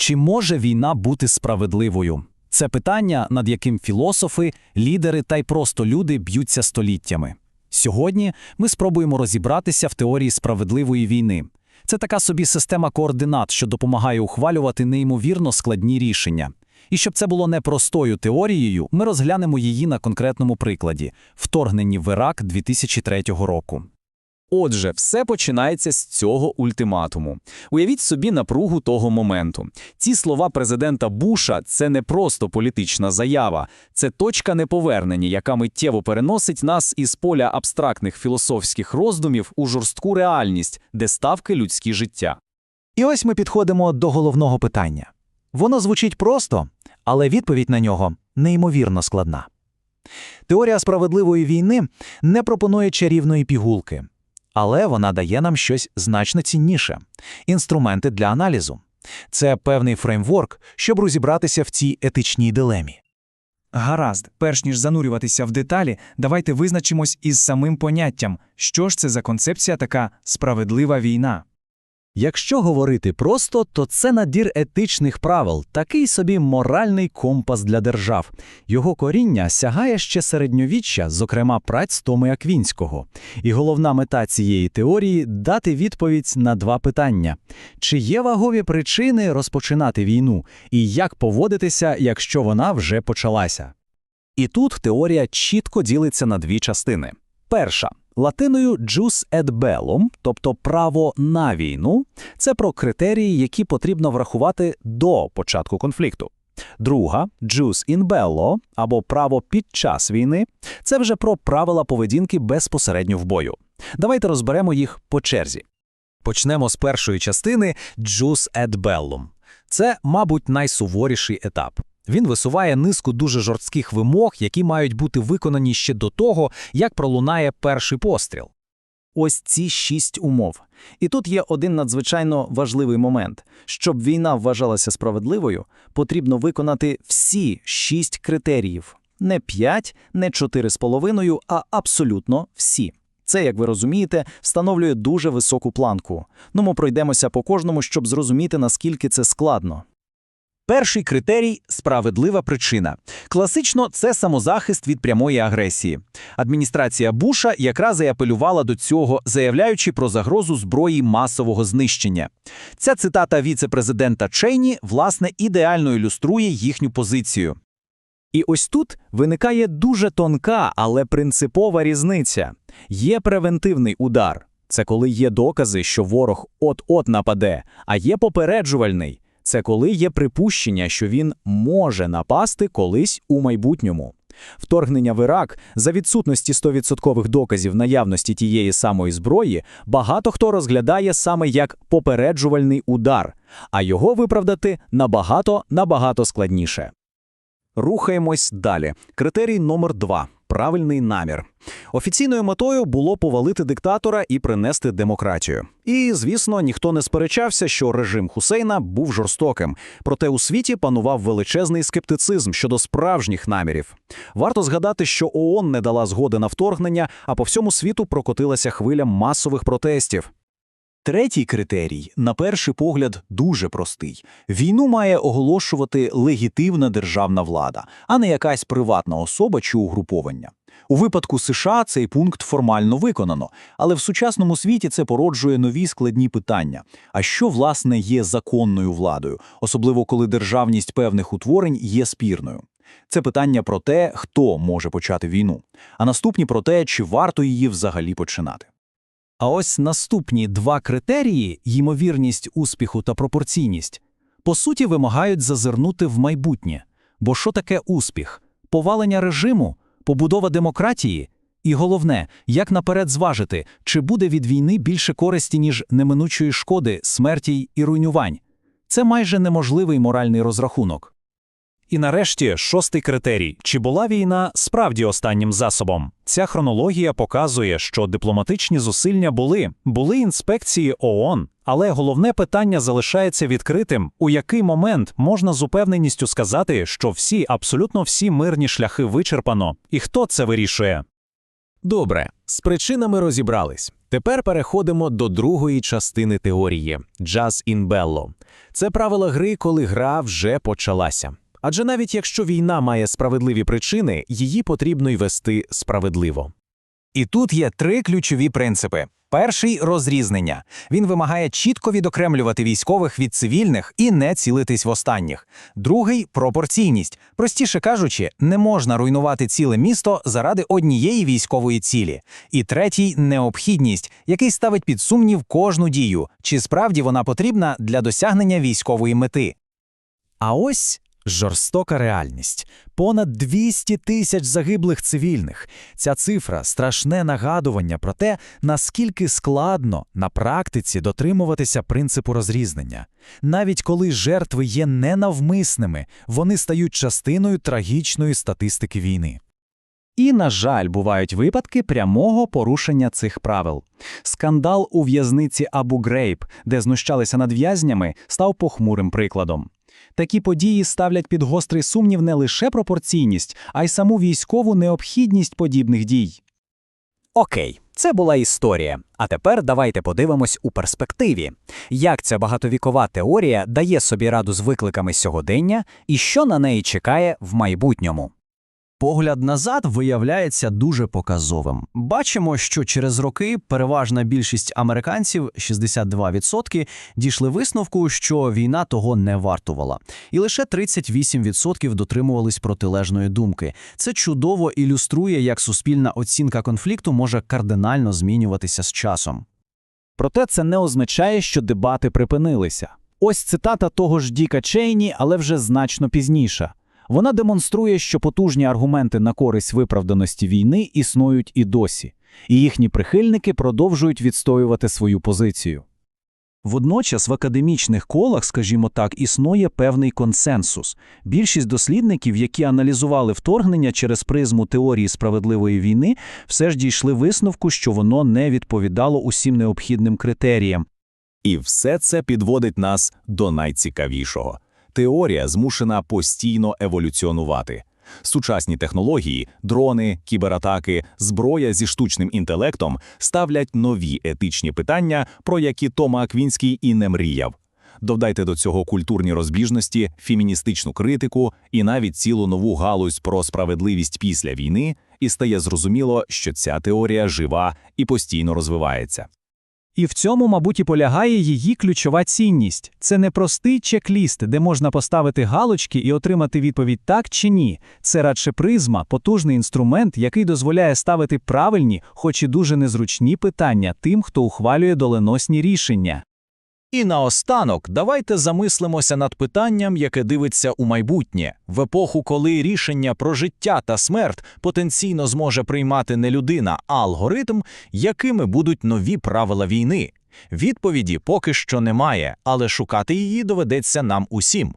Чи може війна бути справедливою? Це питання, над яким філософи, лідери та й просто люди б'ються століттями. Сьогодні ми спробуємо розібратися в теорії справедливої війни. Це така собі система координат, що допомагає ухвалювати неймовірно складні рішення. І щоб це було не простою теорією, ми розглянемо її на конкретному прикладі вторгненні в Ірак 2003 року. Отже, все починається з цього ультиматуму. Уявіть собі напругу того моменту. Ці слова президента Буша це не просто політична заява, це точка неповернення, яка миттєво переносить нас із поля абстрактних філософських роздумів у жорстку реальність, де ставки людські життя. І ось ми підходимо до головного питання. Воно звучить просто, але відповідь на нього неймовірно складна. Теорія справедливої війни не пропонує чарівної пігулки, але вона дає нам щось значно цінніше інструменти для аналізу. Це певний фреймворк, щоб розібратися в цій етичній дилемі. Гаразд, перш ніж занурюватися в деталі, давайте визначимось із самим поняттям, що ж це за концепція така справедлива війна. Якщо говорити просто, то це надір етичних правил, такий собі моральний компас для держав. Його коріння сягає ще середньовіччя, зокрема праць Томи Аквінського. І головна мета цієї теорії дати відповідь на два питання: чи є вагові причини розпочинати війну, і як поводитися, якщо вона вже почалася. І тут теорія чітко ділиться на дві частини. Перша латиною jus et bellum, тобто право на війну, це про критерії, які потрібно врахувати до початку конфлікту. Друга jus in bello, або право під час війни, це вже про правила поведінки безпосередньо в бою. Давайте розберемо їх по черзі. Почнемо з першої частини jus et bellum. Це, мабуть, найсуворіший етап. Він висуває низку дуже жорстких вимог, які мають бути виконані ще до того, як пролунає перший постріл. Ось ці шість умов. І тут є один надзвичайно важливий момент. Щоб війна вважалася справедливою, потрібно виконати всі шість критеріїв. Не п'ять, не чотири з половиною, а абсолютно всі. Це, як ви розумієте, встановлює дуже високу планку. Ну, ми пройдемося по кожному, щоб зрозуміти, наскільки це складно. Перший критерій справедлива причина. Класично це самозахист від прямої агресії. Адміністрація Буша якраз і апелювала до цього, заявляючи про загрозу зброї масового знищення. Ця цитата віце-президента Чейні, власне, ідеально ілюструє їхню позицію. І ось тут виникає дуже тонка, але принципова різниця. Є превентивний удар. Це коли є докази, що ворог от-от нападе, а є попереджувальний. Це коли є припущення, що він може напасти колись у майбутньому. Вторгнення в Ірак за відсутності 100% доказів наявності тієї самої зброї багато хто розглядає саме як попереджувальний удар, а його виправдати набагато набагато складніше. Рухаємось далі. Критерій номер два. Правильний намір. Офіційною метою було повалити диктатора і принести демократію. І, звісно, ніхто не сперечався, що режим Хусейна був жорстоким. Проте у світі панував величезний скептицизм щодо справжніх намірів. Варто згадати, що ООН не дала згоди на вторгнення, а по всьому світу прокотилася хвиля масових протестів. Третій критерій, на перший погляд, дуже простий. Війну має оголошувати легітимна державна влада, а не якась приватна особа чи угруповання. У випадку США цей пункт формально виконано, але в сучасному світі це породжує нові складні питання. А що, власне, є законною владою, особливо коли державність певних утворень є спірною? Це питання про те, хто може почати війну, а наступні про те, чи варто її взагалі починати. А ось наступні два критерії ймовірність успіху та пропорційність по суті вимагають зазирнути в майбутнє. Бо що таке успіх? Повалення режиму, побудова демократії? І головне, як наперед зважити, чи буде від війни більше користі, ніж неминучої шкоди, смерті і руйнувань? Це майже неможливий моральний розрахунок. І нарешті шостий критерій: чи була війна справді останнім засобом? Ця хронологія показує, що дипломатичні зусилля були, були інспекції ООН, але головне питання залишається відкритим: у який момент можна з упевненістю сказати, що всі, абсолютно всі мирні шляхи вичерпано, і хто це вирішує? Добре, з причинами розібрались. Тепер переходимо до другої частини теорії «Jazz in Bello». Це правило гри, коли гра вже почалася. Адже навіть якщо війна має справедливі причини, її потрібно й вести справедливо. І тут є три ключові принципи. Перший розрізнення. Він вимагає чітко відокремлювати військових від цивільних і не цілитись в останніх. Другий пропорційність. Простіше кажучи, не можна руйнувати ціле місто заради однієї військової цілі. І третій необхідність, який ставить під сумнів кожну дію, чи справді вона потрібна для досягнення військової мети. А ось жорстока реальність. Понад 200 тисяч загиблих цивільних. Ця цифра страшне нагадування про те, наскільки складно на практиці дотримуватися принципу розрізнення. Навіть коли жертви є ненавмисними, вони стають частиною трагічної статистики війни. І, на жаль, бувають випадки прямого порушення цих правил. Скандал у в'язниці Абу Грейб, де знущалися над в'язнями, став похмурим прикладом. Такі події ставлять під гострий сумнів не лише пропорційність, а й саму військову необхідність подібних дій. Окей, це була історія. А тепер давайте подивимось у перспективі, як ця багатовікова теорія дає собі раду з викликами сьогодення і що на неї чекає в майбутньому. Погляд назад виявляється дуже показовим. Бачимо, що через роки переважна більшість американців, 62%, дійшли висновку, що війна того не вартувала. І лише 38% дотримувались протилежної думки. Це чудово ілюструє, як суспільна оцінка конфлікту може кардинально змінюватися з часом. Проте це не означає, що дебати припинилися. Ось цитата того ж Діка Чейні, але вже значно пізніша. Вона демонструє, що потужні аргументи на користь виправданості війни існують і досі, і їхні прихильники продовжують відстоювати свою позицію. Водночас в академічних колах, скажімо так, існує певний консенсус. Більшість дослідників, які аналізували вторгнення через призму теорії справедливої війни, все ж дійшли висновку, що воно не відповідало усім необхідним критеріям, І все це підводить нас до найцікавішого. Теорія змушена постійно еволюціонувати. Сучасні технології, дрони, кібератаки, зброя зі штучним інтелектом ставлять нові етичні питання, про які Тома Аквінський і не мріяв. Додайте до цього культурні розбіжності, феміністичну критику і навіть цілу нову галузь про справедливість після війни, і стає зрозуміло, що ця теорія жива і постійно розвивається. І в цьому, мабуть, і полягає її ключова цінність. Це не простий чек-ліст, де можна поставити галочки і отримати відповідь так чи ні. Це радше призма, потужний інструмент, який дозволяє ставити правильні, хоч і дуже незручні питання тим, хто ухвалює доленосні рішення. І наостанок давайте замислимося над питанням, яке дивиться у майбутнє, в епоху, коли рішення про життя та смерть потенційно зможе приймати не людина, а алгоритм, якими будуть нові правила війни. Відповіді поки що немає, але шукати її доведеться нам усім.